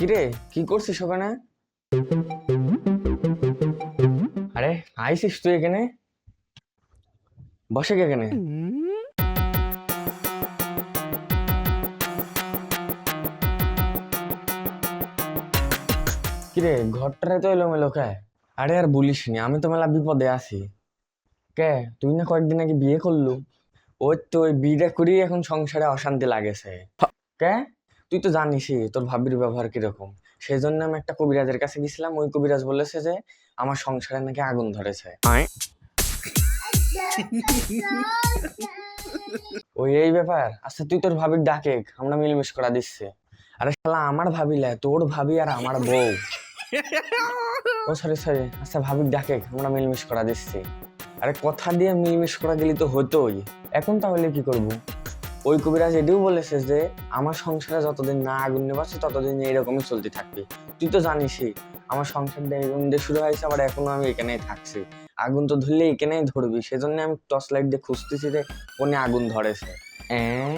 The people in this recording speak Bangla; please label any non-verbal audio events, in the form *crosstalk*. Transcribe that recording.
কিরে, কি করছিস ওখানে? আরে, আইসিস তুই এখানে? বসে এখানে? কিরে, ঘরটারে তো এলোমেলো কে? আরে আর বলিস নি, আমি তো মেলা বিপদে আছি। কে, তুই না কয়েকদিন আগে বিয়ে করলু? ওই তো ওই বিয়েটা করেই এখন সংসারে অশান্তি লাগেছে। কে? তুই তো জানিসই তোর ভাবির ব্যবহার কীরকম? সেই জন্য আমি একটা কবিরাজের কাছে গেছিলাম ওই কবিরাজ বলেছে যে আমার সংসারে নাকি আগুন ধরেছে। *laughs* ওই এই ব্যাপার? আচ্ছা তুই তোর ভাবির ডাকে আমরা মিলমিশ করা দিচ্ছে। আরে শালা আমার ভাবিলে তোর ভাবি আর আমার বউ। ও সরি সরি আচ্ছা ভাবির ডাকে আমরা মিলমিশ করা দিচ্ছি। আরে কথা দিয়ে মিলমিশ করা গেলে তো হতোই। এখন তাহলে কি করব? ওই কবিরাজ এটিও বলেছে যে, আমার সংসারে যতদিন না আগুন নেবাচ্ছে ততদিন এরকমই চলতে থাকবে। তুই তো জানিসই, আমার সংসারটা এরকম দিয়ে শুরু হয়েছে, আবার এখনও আমি এখানেই থাকছি। আগুন তো ধরলে এখানেই ধরবি, সেজন্য আমি টর্চ লাইট দিয়ে খুঁজতেছি যে কোনে আগুন ধরেছে। এ্যাঁ?